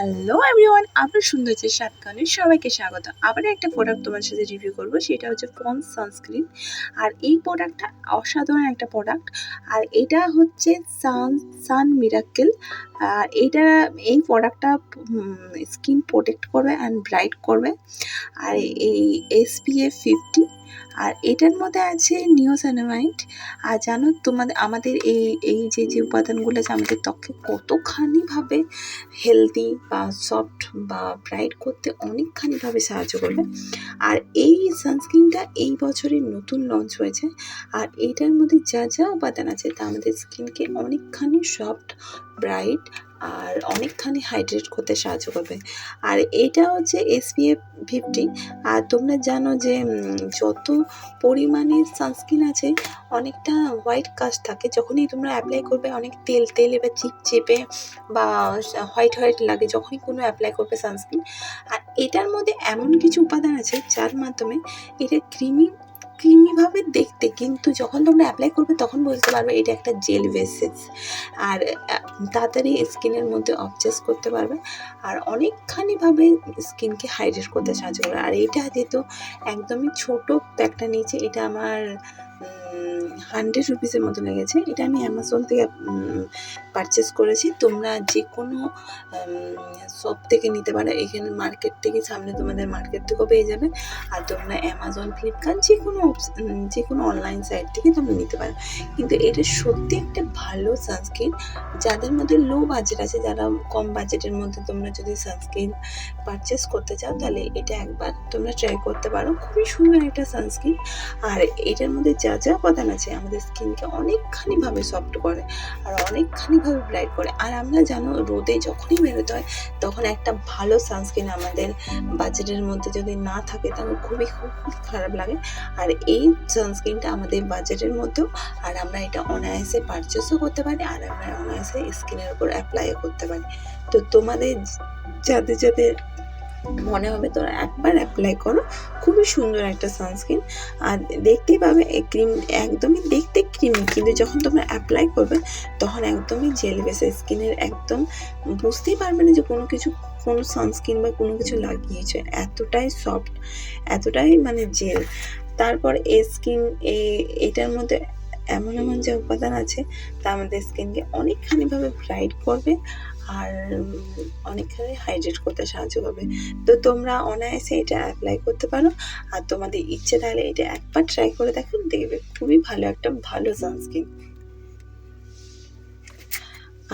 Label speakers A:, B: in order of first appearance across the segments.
A: Hello everyone আবার সুন্দর যে সাতকানে সবাইকে স্বাগত। আবার একটা প্রোডাক্ট তোমার সাথে রিভিউ করব, সেটা হচ্ছে পন্স সানস্ক্রিন আর এই প্রোডাক্টটা অসাধারণ একটা প্রোডাক্ট আর এটা হচ্ছে সান সান মিরাকেল আর এটা, এই প্রোডাক্টটা স্কিন প্রোটেক্ট করবে অ্যান্ড ব্রাইট করবে। আর এই এসপিএফ ফিফটি আর এটার মধ্যে আছে নিওসানামাইড আর জানো তোমাদের, আমাদের এই এই যে যে উপাদানগুলো আছে, আমাদের ত্বকে কতখানিভাবে হেলদি বা সফট বা ব্রাইট করতে অনেকখানিভাবে সাহায্য করবে। আর এই সানস্ক্রিনটা এই বছরের নতুন লঞ্চ হয়েছে। আর এইটার মধ্যে যা যা উপাদান আছে, তা আমাদের স্কিনকে অনেকখানি সফট ব্রাইট আর অনেকখানি হাইড্রেট করতে সাহায্য করবে। আর এটা হচ্ছে এসপিএফ ফিফটি আর তোমরা জানো যে যত পরিমাণে সানস্ক্রিন আছে, অনেকটা হোয়াইট কাস্ট থাকে। যখনই তোমরা অ্যাপ্লাই করবে, অনেক তেল তেল এবার চিপচেপে বা হোয়াইট হোয়াইট লাগে, যখনই কোনো অ্যাপ্লাই করবে সানস্ক্রিন আর এটার মধ্যে এমন কিছু উপাদান আছে, যার মাধ্যমে এটা ক্রিমি ক্রিমিভাবে দেখতে, কিন্তু যখন তোমরা অ্যাপ্লাই করবে তখন বুঝতে পারবে এটা একটা জেল বেসিস আর তাড়াতাড়ি স্কিনের মধ্যে অবজেস্ট করতে পারবে। আর অনেকখানিভাবে স্কিনকে হাইড্রেট করতে সাহায্য করে আর এটা যেহেতু একদমই ছোট প্যাকটা নিয়েছে এটা আমার হান্ড্রেড রুপিসের মতো লেগেছে। এটা আমি অ্যামাজন থেকে পারচেস করেছি। তোমরা যে কোনো শপ থেকে নিতে পারো। এখানে মার্কেট থেকে সামনে তোমাদের মার্কেট থেকেও পেয়ে যাবে। আর তোমরা অ্যামাজন ফ্লিপকার্ট যে কোনো যে কোনো অনলাইন সাইট থেকে তোমরা নিতে পারো। কিন্তু এটা সত্যি একটা ভালো সানস্ক্রিন যাদের মধ্যে লো বাজেট আছে, যারা কম বাজেটের মধ্যে তোমরা যদি সানস্ক্রিন পারচেস করতে চাও, তাহলে এটা একবার তোমরা ট্রাই করতে পারো। খুবই সুন্দর একটা সানস্ক্রিন আর এটার মধ্যে যা যা উপাদান আছে আমাদের স্কিনকে অনেকখানিভাবে সফট করে আর অনেকখানিভাবে ব্রাইট করে। আর আমরা জানো, রোদে যখনই বেরোতে হয়, তখন একটা ভালো সানস্ক্রিন আমাদের বাজেটের মধ্যে যদি না থাকে, তাহলে খুবই খুব খারাপ লাগে। আর এই সানস্ক্রিনটা আমাদের বাজেটের মধ্যেও, আর আমরা এটা অনায়াসে পারচেসও করতে পারি, আর আমরা অনায়াসে স্কিনের উপর অ্যাপ্লাইও করতে পারি। তো তোমাদের, যাদের যাদের মনে হবে তোরা একবার অ্যাপ্লাই করো। খুবই সুন্দর একটা সানস্ক্রিন আর দেখতেই পাবে এই ক্রিম একদমই দেখতে ক্রিমি কিন্তু যখন তোমরা অ্যাপ্লাই করবে, তখন একদমই জেল বেসে স্কিনের একদম বুঝতেই পারবে না যে কোনো কিছু, কোনো সানস্ক্রিন বা কোনো কিছু লাগিয়েছে। এতটাই সফট এতটাই মানে জেল তারপর এই স্কিন এটার মধ্যে এমন এমন যে উপাদান আছে, তা আমাদের স্কিনকে অনেকখানিভাবে ব্রাইট করবে আর অনেকখানি হাইড্রেট করতে সাহায্য করবে। তো তোমরা অনায়াসে এটা অ্যাপ্লাই করতে পারো আর তোমাদের ইচ্ছে তাহলে এটা একবার ট্রাই করে দেখো, দেখবে খুবই ভালো একটা ভালো সানস্ক্রিন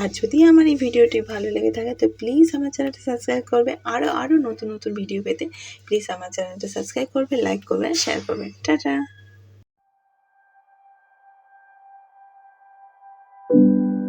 A: আর যদি আমার এই ভিডিওটি ভালো লেগে থাকে, তো প্লিজ আমার চ্যানেলটা সাবস্ক্রাইব করবে। আরও আরও নতুন নতুন ভিডিও পেতে প্লিজ আমার চ্যানেলটা সাবস্ক্রাইব করবে লাইক করবে শেয়ার করবে। টাটা! thank you